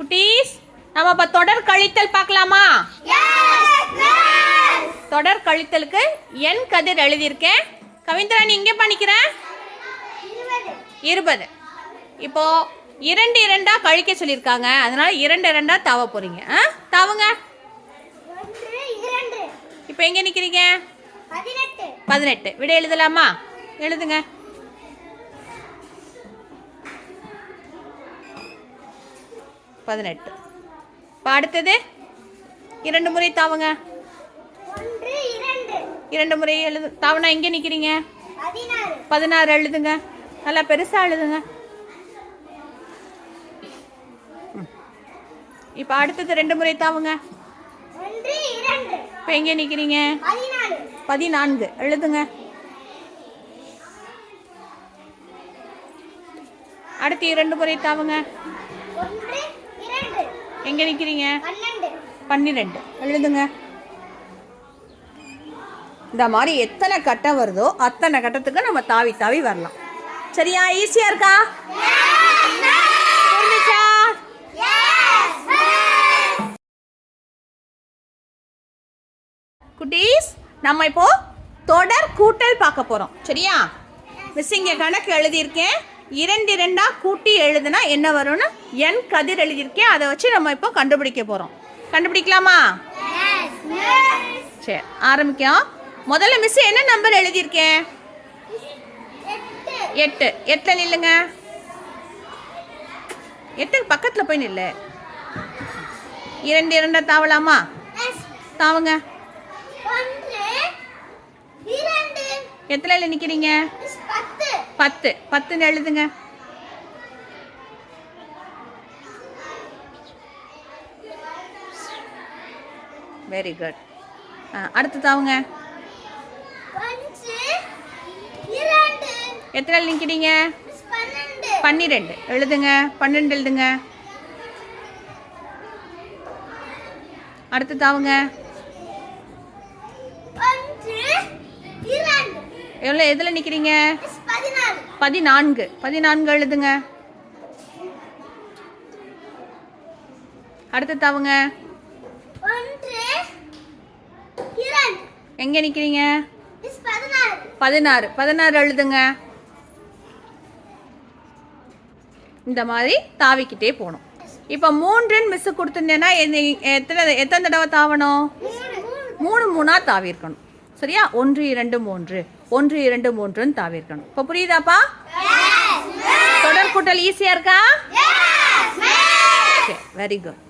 குட்டீஸ் நம்ம இப்போ தொடர் கழித்தல் பார்க்கலாமா? தொடர் கழித்தலுக்கு என் கதிர் எழுதியிருக்கேன். கவிந்திரா நீ இங்கே பண்ணிக்கிற இருபது. இப்போ இரண்டு இரண்டா கழிக்க சொல்லியிருக்காங்க. அதனால இரண்டு இரண்டா தாவ போறீங்க. ஆ? தாவுங்க. இப்போ எங்கே நிற்கிறீங்க பதினெட்டு. விட எழுதலாமா? எழுதுங்க. பதினெட்டு. இப்போ அடுத்தது? இரண்டு முறை தாவுங்க. இரண்டு. முறை எழுது தாவனா எங்கே நிற்கிறீங்க பதினாறு. எழுதுங்க. நல்லா பெருசாக எழுதுங்க. இப்போ அடுத்தது ரெண்டு முறை தாவுங்க. இப்போ எங்கே நிற்கிறீங்க பதினான்கு எழுதுங்க. அடுத்து இரண்டு முறை தாவுங்க. எங்கே நிற்கிறீங்க பன்னிரெண்டு. எழுதுங்க. இந்த மாதிரி எத்தனை கட்டம் வருதோ அத்தனை கட்டத்துக்கு நம்ம தாவி தாவி வரலாம். சரியா? ஈஸியா இருக்கா? புரிஞ்சுச்சா? குட்டீஸ் நம்ம இப்போ தொடர் கூட்டல் பார்க்க போறோம். சரியா? மிஸ் இங்க கணக்கு எழுதியிருக்கேன். இரண்டு இரண்டா கூட்டி எழுதுனா என்ன வரும்னு என் கதிர் எழுதியிருக்கேன் அதை வச்சு நம்ம இப்போ கண்டுபிடிக்க போறோம். கண்டுபிடிக்கலாமா? சரி ஆரம்பிக்கும் முதல்ல மிஸ் என்ன நம்பர் எழுதியிருக்கேன் எட்டு. எட்டில் நில்லுங்க. எட்டுக்கு பக்கத்தில் போய் நில்லு. இரண்டு இரண்டா தாவலாமா? தாவுங்க. எத்தனை நிற்கிறீங்க பத்து. பத்துன்னு எழுதுங்க. வெரி குட் அடுத்து தாவுங்க எத்தனை நிற்கிறீங்க பன்னிரெண்டு. எழுதுங்க. பன்னெண்டு எழுதுங்க. அடுத்து தாவுங்க எவ்வளோ எதில் நிற்கிறீங்க பதினான்கு. பதினான்கு எழுதுங்க. அடுத்து தாவுங்க. எங்கே நிற்கிறீங்க பதினாறு. பதினாறு. எழுதுங்க. இந்த மாதிரி தாவிக்கிட்டே போகணும். இப்போ மூன்றுன்னு மிஸ் கொடுத்துருந்தேன்னா எத்தனை எத்தனை தடவை தாவணும்? மூணு. மூணா தாவிருக்கணும் சரியா? ஒன்று இரண்டு மூன்று. ஒன்று இரண்டு மூன்றுன்னு தாவிருக்கணும். இப்போ புரியுதாப்பா? தொடர் கூட்டல் ஈஸியா இருக்கா? Very good